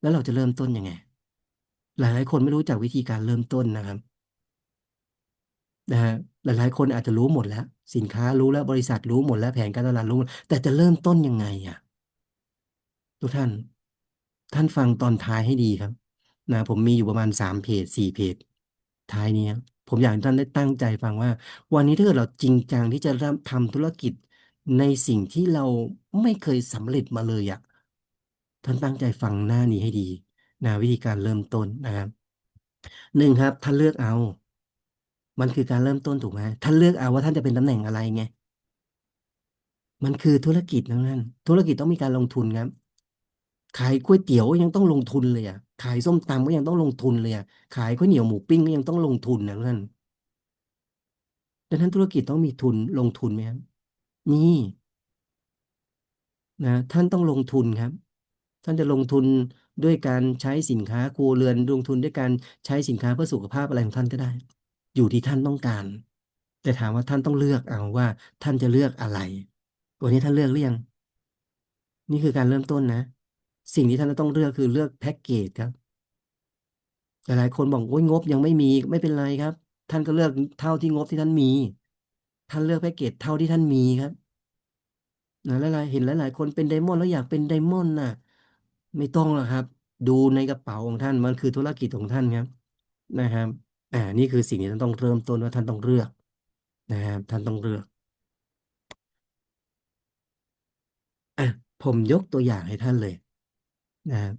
แล้วเราจะเริ่มต้นยังไง หลายๆคนไม่รู้จักวิธีการเริ่มต้นนะครับนะฮะหลายๆคนอาจจะรู้หมดแล้ว สินค้ารู้แล้วบริษัทรู้หมดแล้วแผนการตลาดรู้หมดแต่จะเริ่มต้นยังไงอะทุกท่าน ท่านฟังตอนท้ายให้ดีครับ นะ ผมมีอยู่ประมาณสามเพจสี่เพจท้ายนี้ผมอยากให้ท่านได้ตั้งใจฟังว่า วันนี้ถ้าเกิดเราจริงจังที่จะเริ่มทำธุรกิจในสิ่งที่เราไม่เคยสำเร็จมาเลยอะ ท่านตั้งใจฟังหน้านี้ให้ดีนะวิธีการเริ่มต้นนะครับหนึ่งครับ ท่านเลือกเอา มันคือการเริ่มต้นถูกไหมท่านเลือกเอาว่าท่านจะเป็นตำแหน่งอะไรไงมันคือธุรกิจนะท่านธุรกิจต้องมีการลงทุนครับ ขายก๋วยเตี๋ยวยังต้องลงทุนเลยอะ ขายส้มตำก็ยังต้องลงทุนเลยอะ ขายก๋วยเหนียวหมูปิ้งก็ยังต้องลงทุนนะท่านดังนั้นธุรกิจต้องมีทุนลงทุนไหมครับมีนะท่านต้องลงทุนครับ ท่านจะลงทุนด้วยการใช้สินค้าครัวเรือนลงทุนด้วยการใช้สินค้าเพื่อสุขภาพอะไรของท่านก็ได้ อยู่ที่ท่านต้องการ แต่ถามว่าท่านต้องเลือกเอาว่า ท่านจะเลือกอะไรวันนี้ท่านเลือกหรือยังนี่คือการเริ่มต้นนะ สิ่งที่ท่านต้องเลือกคือเลือกแพ็กเกจครับหลายคนบอกโอ้ยงบยังไม่มีไม่เป็นไรครับ ท่านก็เลือกเท่าที่งบที่ท่านมี ท่านเลือกแพ็กเกจเท่าที่ท่านมีครับนะหลายๆเห็นหลายๆคนเป็นไดมอนด์แล้วอยากเป็นไดมอนด์น่ะ ไม่ต้องหรอกครับ ดูในกระเป๋าของท่านมันคือธุรกิจของท่านครับนะครับอ่านี่คือสิ่งที่ท่านต้องเริ่มต้นว่าท่านต้องเลือกนะครับท่านต้องเลือกอะผมยกตัวอย่างให้ท่านเลยนะครับ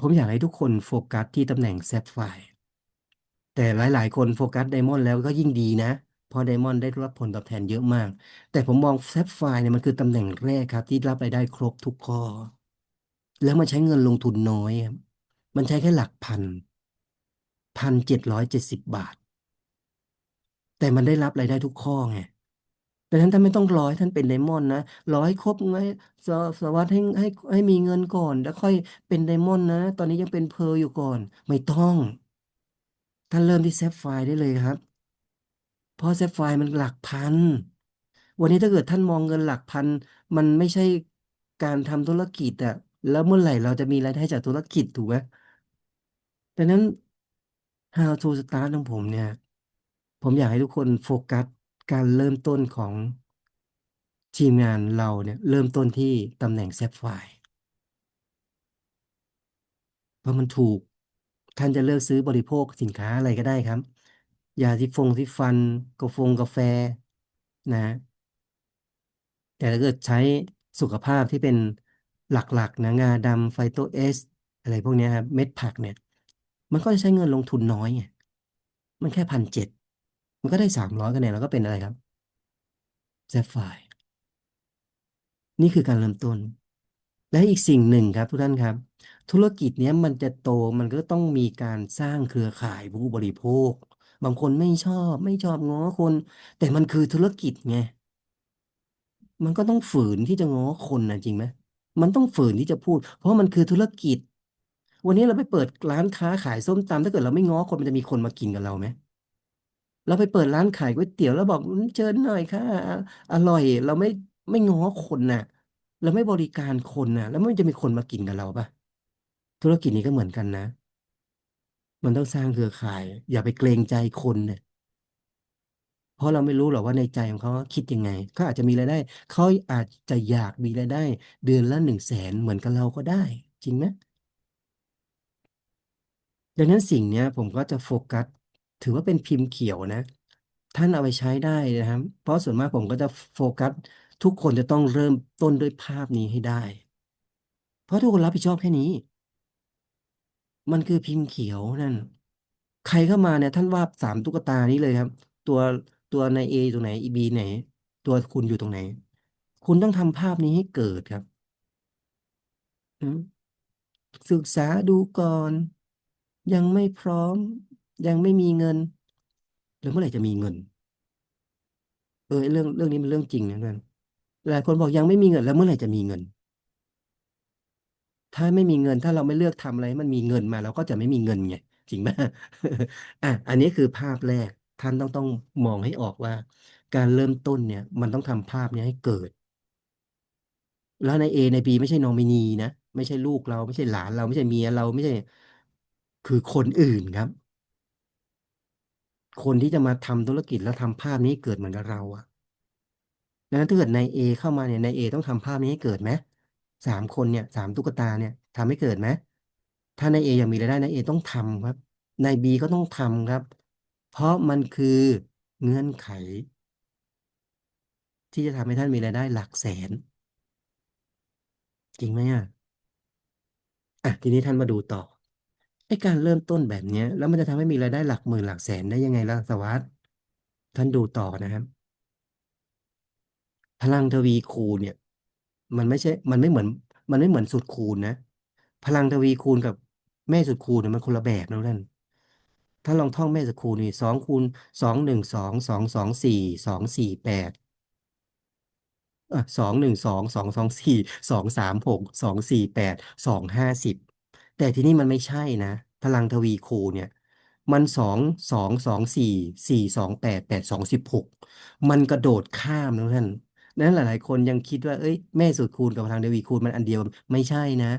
ผมอยากให้ทุกคนโฟกัสที่ตำแหน่งแซฟไฟแต่หลาย ๆ คนโฟกัสไดมอนด์แล้วก็ยิ่งดีนะ เพราะไดมอนด์ได้รับผลตอบแทนเยอะมาก แต่ผมมองแซฟไฟร์เนี่ยมันคือตำแหน่งแรกครับ ที่รับรายได้ครบทุกข้อ แล้วมันใช้เงินลงทุนน้อยครับมันใช้แค่หลักพันพันเจ็ดร้อยเจ็ดสิบบาท แต่มันได้รับรายได้ทุกข้อไงดังนั้นท่านไม่ต้องรอให้ท่านเป็นไดมอนด์นะรอให้ครบไงสสวัสดิ์ให้ให้ให้มีเงินก่อน แล้วค่อยเป็นไดมอนด์นะ ตอนนี้ยังเป็นเพร์ลอยู่ก่อน ไม่ต้อง ท่านเริ่มที่แซฟไฟร์ได้เลยครับ เพราะแซฟไฟร์มันหลักพัน วันนี้ถ้าเกิดท่านมองเงินหลักพัน มันไม่ใช่การทำธุรกิจอะแล้วเมื่อไหร่เราจะมีรายได้จากธุรกิจถูกไหมดังนั้น How to Start ของผมเนี่ย ผมอยากให้ทุกคนโฟกัสการเริ่มต้นของทีมงานเราเนี่ย เริ่มต้นที่ตำแหน่งแซฟไฟร์เพราะมันถูก ท่านจะเลือกซื้อบริโภคสินค้าอะไรก็ได้ครับ ยาที่ฟงที่ฟันกาแฟงกาแฟนะ แต่ถ้าเกิดใช้สุขภาพที่เป็นหลักๆนะงาดำไฟโตเอส อะไรพวกนี้ครับเม็ดผักเนี่ย มันก็จะใช้เงินลงทุนน้อยไงมันแค่พันเจ็ดมันก็ได้สามร้อยคะแนนแล้วก็เป็นอะไรครับแซฟไฟร์นี่คือการเริ่มต้น และอีกสิ่งหนึ่งครับทุกท่านครับ ธุรกิจเนี้ยมันจะโตมันก็ต้องมีการสร้างเครือข่ายผู้บริโภค บางคนไม่ชอบ ไม่ชอบง้อคน แต่มันคือธุรกิจไง มันก็ต้องฝืนที่จะง้อคนนะจริงไหมมันต้องฝืนที่จะพูด เพราะมันคือธุรกิจ วันนี้เราไปเปิดร้านค้าขายส้มตำถ้าเกิดเราไม่ง้อคนมันจะมีคนมากินกับเราไหมเราไปเปิดร้านขายก๋วยเตี๋ยวแล้วบอกอืมเชิญหน่อยค่ะอร่อย เราไม่ไม่ง้อคนน่ะ เราไม่บริการคนน่ะ แล้วมันจะมีคนมากินกับเราปะธุรกิจนี้ก็เหมือนกันนะ มันต้องสร้างเครือข่าย อย่าไปเกรงใจคนเนี่ยเพราะเราไม่รู้หรอกว่าในใจของเขาคิดยังไงเขาอาจจะมีรายได้เขาอาจจะอยากมีรายได้ เดือนละหนึ่งแสนเหมือนกับเราก็ได้ จริงไหมดังนั้นสิ่งเนี้ย ผมก็จะโฟกัส ถือว่าเป็นพิมพ์เขียวนะ ท่านเอาไปใช้ได้นะครับ เพราะส่วนมากผมก็จะโฟกัส ทุกคนจะต้องเริ่มต้นด้วยภาพนี้ให้ได้ เพราะทุกคนรับผิดชอบแค่นี้ มันคือพิมพ์เขียวนั่น ใครเข้ามาเนี่ย ท่านวาดสามตุ๊กตานี้เลยครับ ตัวตัวใน A ตรงไหน B ไหน ตัวคุณอยู่ตรงไหน คุณต้องทำภาพนี้ให้เกิดครับอืมศึกษาดูก่อน ยังไม่พร้อม ยังไม่มีเงิน แล้วเมื่อไหร่จะมีเงิน เออเรื่องเรื่องนี้มันเรื่องจริงนะเพื่อนหลายคนบอกยังไม่มีเงิน แล้วเมื่อไหร่จะมีเงิน ถ้าไม่มีเงินถ้าเราไม่เลือกทำอะไร มันมีเงินมาเราก็จะไม่มีเงินไงจริงไหมอะอันนี้คือภาพแรกท่านต้องต้องมองให้ออกว่า การเริ่มต้นเนี่ย มันต้องทำภาพนี้ให้เกิด แล้วใน A ใน B ไม่ใช่นอมินีนะไม่ใช่ลูกเราไม่ใช่หลานเราไม่ใช่เมียเราไม่ใช่ คือคนอื่นครับ คนที่จะมาทำธุรกิจแล้วทำภาพนี้เกิดเหมือนกับเราอะดังนั้นถ้าเกิดนายเอเข้ามาเนี่ยนายเอต้องทำภาพนี้ให้เกิดไหม สามคนเนี่ยสามตุ๊กตาเนี่ยทำให้เกิดไหมถ้านายเออยากมีรายได้นายเอต้องทำครับนายบีก็ต้องทำครับ เพราะมันคือเงื่อนไข ที่จะทำให้ท่านมีรายได้หลักแสน จริงไหมอะอะทีนี้ท่านมาดูต่อไอ้การเริ่มต้นแบบเนี้ยแล้วมันจะทำให้มีรายได้หลักหมื่นหลักแสนได้ยังไงล่ะสวัสดิ์ท่านดูต่อนะครับ พลังทวีคูณเนี่ย มันไม่ใช่ มันไม่เหมือน มันไม่เหมือนสูตรคูณนะ พลังทวีคูณกับแม่สูตรคูณเนี่ยมันคนละแบบนะท่านถ้าลองท่องแม่สูตรคูณนี่สองคูณสองหนึ่งสองสองสองสี่สองสี่แปดเออสองหนึ่งสองสองสองสี่สองสามหกสองสี่แปดสองห้าสิบแต่ที่นี้มันไม่ใช่นะ พลังทวีคูณเนี่ย มันสองสองสองสี่สี่สองแปดแปดสองสิบหกมันกระโดดข้ามนะท่าน นั้นหลาย ๆ คนยังคิดว่า เอ้ย แม่สูตรคูณกับพลังทวีคูณมันอันเดียวไม่ใช่นะ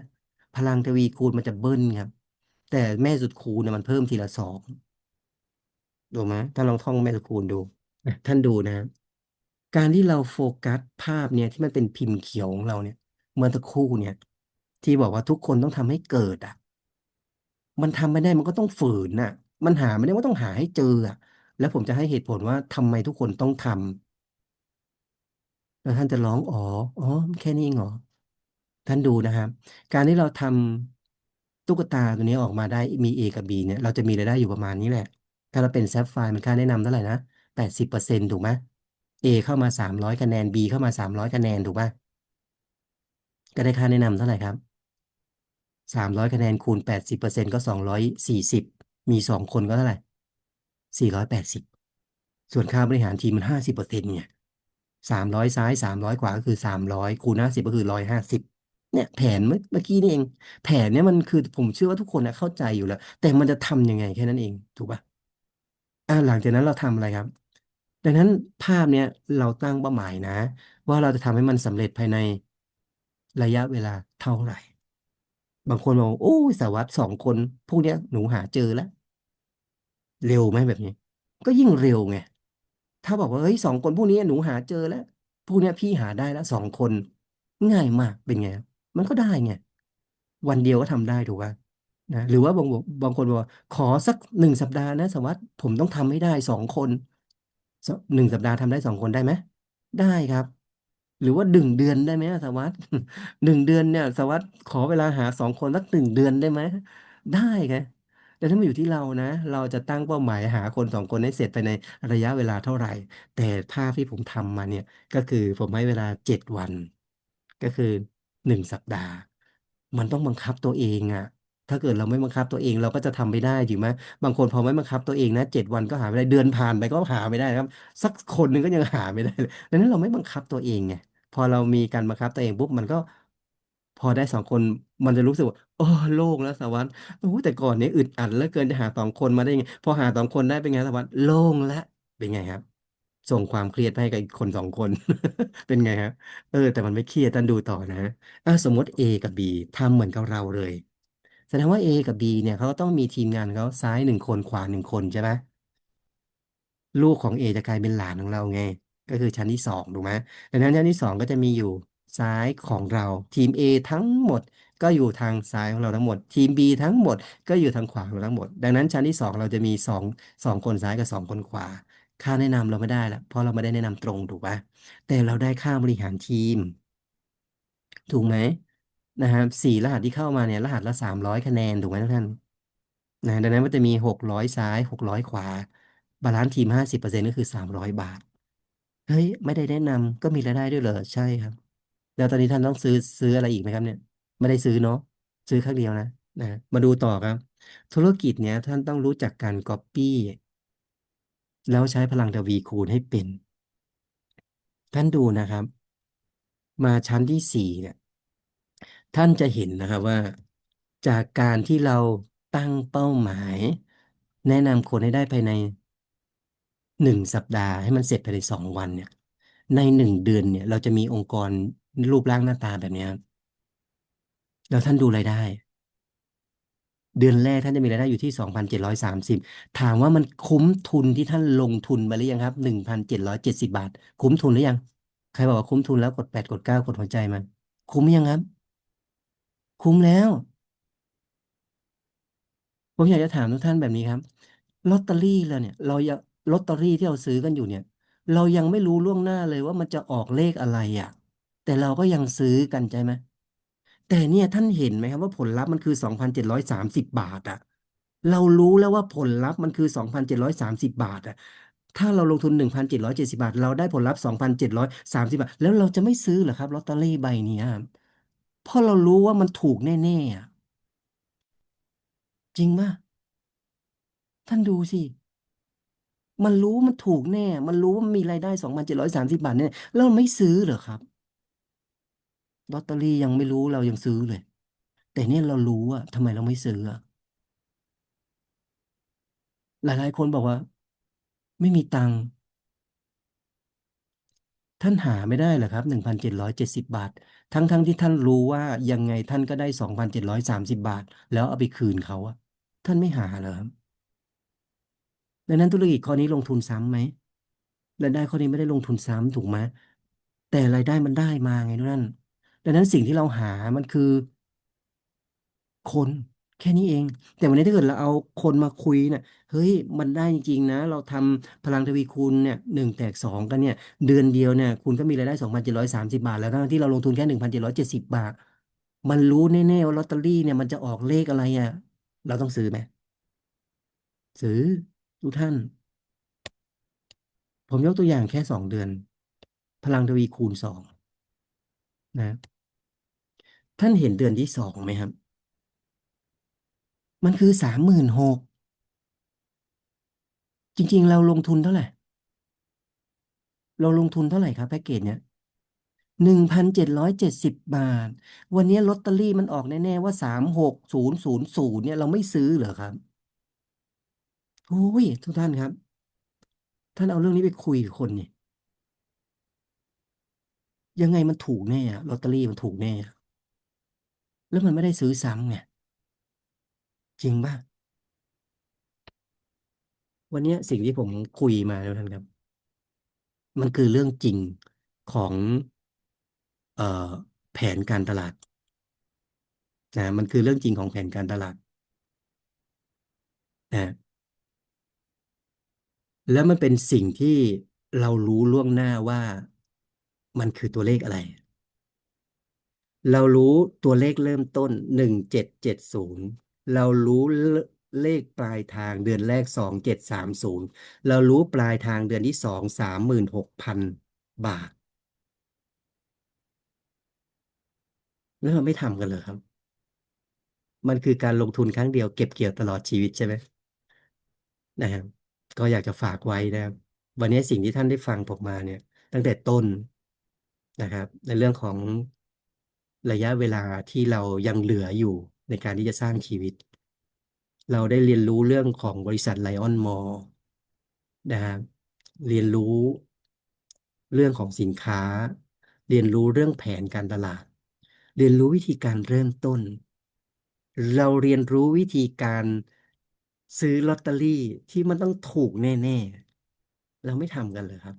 พลังทวีคูณมันจะเบิ้ลครับ แต่แม่สูตรคูณเนี่ยมันเพิ่มทีละสองดูไหมถ้าลองท่องแม่สูตรคูณดู ท่านดูนะ การที่เราโฟกัสภาพเนี่ยที่มันเป็นพิมพ์เขียวของเราเนี่ยเมื่อตะคู่เนี่ย ที่บอกว่าทุกคนต้องทำให้เกิดอะ มันทำไม่ได้มันก็ต้องฝืนน่ะ มันหาไม่ได้ว่าต้องหาให้เจออะ แล้วผมจะให้เหตุผลว่าทำไมทุกคนต้องทำ แล้วท่านจะร้องอ๋ออ๋อแค่นี้เองเหรอท่านดูนะครับ การที่เราทำตุ๊กตาตัวนี้ออกมาได้มี A กับ B เนี่ยเราจะมีรายได้อยู่ประมาณนี้แหละ ถ้าเราเป็นแซฟไฟร์มันค่าแนะนำเท่าไหร่นะแปดสิบเปอร์เซ็นต์ถูกไหม A เข้ามาสามร้อยคะแนน B เข้ามาสามร้อยคะแนนถูกป่ะก็ได้ค่าแนะนำเท่าไหร่ครับสามร้อยคะแนนคูณแปดสิบเปอร์เซ็นต์ก็สองร้อยสี่สิบมีสองคนก็เท่าไหร่สี่ร้อยแปดสิบส่วนค่าบริหารทีมมันห้าสิบเปอร์เซ็นต์เนี่ย สามร้อยซ้ายสามร้อยขวาก็คือสามร้อยคูณห้าสิบก็คือร้อยห้าสิบเนี่ยแผนเมื่อเมื่อกี้นี่เอง แผนเนี่ยมันคือผมเชื่อว่าทุกคนนะเข้าใจอยู่แล้ว แต่มันจะทำยังไงแค่นั้นเอง ถูกป่ะอ่าหลังจากนั้นเราทำอะไรครับ ดังนั้นภาพเนี้ยเราตั้งเป้าหมายนะ ว่าเราจะทำให้มันสำเร็จภายในระยะเวลาเท่าไหร่ บางคนบอกโอ้สารวัตรสองคน พวกเนี้ยหนูหาเจอแล้ว เร็วไหมแบบนี้ ก็ยิ่งเร็วไง ถ้าบอกว่าเฮ้ยสองคนพวกนี้หนูหาเจอแล้วพวกนี้พี่หาได้แล้วสองคน ง่ายมากเป็นไง มันก็ได้ไงวันเดียวก็ทำได้ถูกป่ะนะหรือว่าบางบางคนบอกขอสักหนึ่งสัปดาห์นะสวัสดิ์ผมต้องทำให้ได้สองคนหนึ่งสัปดาห์ทำได้สองคนได้ไหมได้ครับ หรือว่าหนึ่งเดือนได้ไหมสวัสดิ์หนึ่งเดือนเนี่ย สวัสดิ์ขอเวลาหาสองคนสักหนึ่งเดือนได้ไหมได้ไง แต่ถ้ามันอยู่ที่เรานะ เราจะตั้งเป้าหมายหาคนสองคนให้เสร็จภายในระยะเวลาเท่าไหร่ แต่ภาพที่ผมทำมาเนี่ย ก็คือผมให้เวลาเจ็ดวัน ก็คือหนึ่งสัปดาห์ มันต้องบังคับตัวเองอะถ้าเกิดเราไม่บังคับตัวเองเราก็จะทำไม่ได้จริงไหมบางคนพอไม่บังคับตัวเองนะเจ็ดวันก็หาไม่ได้เดือนผ่านไปก็หาไม่ได้ครับ สักคนหนึ่งก็ยังหาไม่ได้เลยดังนั้นเราไม่บังคับตัวเองไงพอเรามีการบังคับตัวเองปุ๊บมันก็ พอได้สองคน มันจะรู้สึกว่า โอ้ โล่งแล้วสวัสดิ์โอ้แต่ก่อนเนี้อึดอัดเหลือเกิน จะหาสองคนมาได้ยังไง พอหาสองคนได้เป็นไงสวัสดิ์โล่งแล้ว เป็นไงครับ ส่งความเครียดไปให้กับอีกคนสองคน เป็นไงครับ เออ แต่มันไม่เครียด ท่านดูต่อนะอะสมมติ A กับ B ทำเหมือนกับเราเลย แสดงว่า A กับ B เนี่ยเขาก็ต้องมีทีมงานเขาซ้ายหนึ่งคน ขวาหนึ่งคน ใช่ไหม ลูกของ A จะกลายเป็นหลานของเราไง ก็คือชั้นที่สองถูกไหม ดังนั้นชั้นที่สองก็จะมีอยู่ ซ้ายของเราทีม A ทั้งหมดก็อยู่ทางซ้ายของเราทั้งหมด ทีม B ทั้งหมดก็อยู่ทางขวาของเราทั้งหมด ดังนั้นชั้นที่สองเราจะมีสองสองคนซ้ายกับสองคนขวา ค่าแนะนำเราไม่ได้ละเพราะเราไม่ได้แนะนำตรงถูกปะแต่เราได้ค่าบริหารทีม ถูกไหมนะครับสี่รหัสที่เข้ามาเนี่ยรหัสละสามร้อยคะแนนถูกไหมทุกท่านนะดังนั้นมันจะมีหกร้อยซ้ายหกร้อยขวา บาลานซ์ทีมห้าสิบเปอร์เซ็นต์ก็คือสามร้อยบาทเฮ้ยไม่ได้แนะนำก็มีรายได้ด้วยเหรอใช่ครับ แล้วตอนนี้ท่านต้องซื้อซื้ออะไรอีกไหมครับเนี่ย ไม่ได้ซื้อเนาะซื้อครั้งเดียวนะนะมาดูต่อครับ ธุรกิจเนี้ยท่านต้องรู้จักการก๊อปปี้แล้วใช้พลังทวีคูณให้เป็น ท่านดูนะครับ มาชั้นที่สี่เนี่ยท่านจะเห็นนะครับว่า จากการที่เราตั้งเป้าหมาย แนะนำคนให้ได้ภายในหนึ่งสัปดาห์ให้มันเสร็จภายในสองวันเนี่ย ในหนึ่งเดือนเนี่ย เราจะมีองค์กร รูปร่างหน้าตาแบบนี้แล้วท่านดูรายได้ เดือนแรกท่านจะมีรายได้อยู่ที่สองพันเจ็ดร้อยสามสิบถามว่ามันคุ้มทุนที่ท่านลงทุนไปหรือยังครับหนึ่งพันเจ็ดร้อยเจ็ดสิบบาท คุ้มทุนหรือยัง ใครบอกว่าคุ้มทุนแล้วกดแปดกดเก้ากดหัวใจมา คุ้มยังครับ คุ้มแล้ว ผมอยากจะถามทุกท่านแบบนี้ครับลอตเตอรี่แล้วเนี่ย เรายังลอตเตอรี่ที่เราซื้อกันอยู่เนี่ย เรายังไม่รู้ล่วงหน้าเลยว่ามันจะออกเลขอะไรอะ แต่เราก็ยังซื้อกันใช่ไหมแต่เนี่ยท่านเห็นไหมครับว่าผลลัพธ์มันคือสองพันเจ็ดร้อยสามสิบบาทอะเรารู้แล้วว่าผลลัพธ์มันคือสองพันเจ็ดร้อยสามสิบบาทอะถ้าเราลงทุนหนึ่งพันเจ็ดร้อยเจ็ดสิบาท เราได้ผลลัพธ์สองพันเจ็ดร้อยสามสิบบาท แล้วเราจะไม่ซื้อเหรอครับลอตเตอรี่ใบเนี้ยเพราะเรารู้ว่ามันถูกแน่ๆอะจริงป่ะท่านดูสิมันรู้มันถูกแน่ มันรู้ว่ามีรายได้สองพันเจ็ดร้อยสามสิบบาทเนี่ยแล้วไม่ซื้อเหรอครับ ลอตเตอรี่ยังไม่รู้เรายังซื้อเลย แต่เนี่ยเรารู้อะทำไมเราไม่ซื้ออะหลาย ๆ คนบอกว่า ไม่มีตังค์ท่านหาไม่ได้เหรอครับหนึ่งพันเจ็ดร้อยเจ็ดสิบบาท ทั้งๆทที่ท่านรู้ว่ายังไงท่านก็ได้สองพันเจ็ดร้อยสามสิบบาท แล้วเอาไปคืนเขาอะท่านไม่หาเหรอครับดังนั้นธุรกิจข้อนี้ลงทุนซ้ำไหมรายได้ข้อนี้ไม่ได้ลงทุนซ้ำถูกไหมแต่รายได้มันได้มาไงทุกท่น ดังนั้นสิ่งที่เราหามันคือ คนแค่นี้เอง แต่วันนี้ถ้าเกิดเราเอาคนมาคุยเนี่ยเฮ้ยมันได้จริงๆนะ เราทำพลังทวีคูณเนี่ยหนึ่งแตกสองกันเนี่ย เดือนเดียวเนี่ย คุณก็มีรายได้สองพันเจ็ดร้อยสามสิบบาท แล้วทั้งที่เราลงทุนแค่หนึ่งพันเจ็ดร้อยเจ็ดสิบบาท มันรู้แน่ๆว่าลอตเตอรี่เนี่ยมันจะออกเลขอะไรอะ เราต้องซื้อไหมซื้อทุกท่าน ผมยกตัวอย่างแค่สองเดือน พลังทวีคูณสองนะ ท่านเห็นเดือนที่สองไหมครับ มันคือสามหมื่นหกจริง ๆ เราลงทุนเท่าไหร่ เราลงทุนเท่าไหร่ครับแพ็กเกจเนี่ยหนึ่งพันเจ็ดร้อยเจ็ดสิบบาท วันนี้ลอตเตอรี่มันออกแน่ ๆ ว่าสามหกศูนย์ศูนย์ศูนย์เนี่ยเราไม่ซื้อเหรอครับโอ้ยทุกท่านครับ ท่านเอาเรื่องนี้ไปคุยกับคนเนี่ยยังไงมันถูกแน่อะลอตเตอรี่มันถูกแน่อะ แล้วมันไม่ได้ซื้อซ้ำไงจริงป่ะวันนี้สิ่งที่ผมคุยมาแล้วท่านครับ มันคือเรื่องจริงของเอ่อแผนการตลาดนะมันคือเรื่องจริงของแผนการตลาดนะแล้วมันเป็นสิ่งที่เรารู้ล่วงหน้าว่ามันคือตัวเลขอะไร เรารู้ตัวเลขเริ่มต้นหนึ่งเจ็ดเจ็ดศูนย์เรารู้เลขปลายทางเดือนแรกสองเจ็ดสามศูนย์เรารู้ปลายทางเดือนที่สองสามหมื่นหกพันบาท แล้วเราไม่ทำกันเลยครับ มันคือการลงทุนครั้งเดียวเก็บเกี่ยวตลอดชีวิตใช่ไหมนะครับก็อยากจะฝากไว้นะครับวันนี้สิ่งที่ท่านได้ฟังผมมาเนี่ย ตั้งแต่ต้นนะครับ ในเรื่องของ ระยะเวลาที่เรายังเหลืออยู่ในการที่จะสร้างชีวิต เราได้เรียนรู้เรื่องของบริษัทไลออนมอลนะครับเรียนรู้เรื่องของสินค้า เรียนรู้เรื่องแผนการตลาด เรียนรู้วิธีการเริ่มต้น เราเรียนรู้วิธีการซื้อลอตเตอรี่ที่มันต้องถูกแน่ ๆ เราไม่ทำกันเลยครับ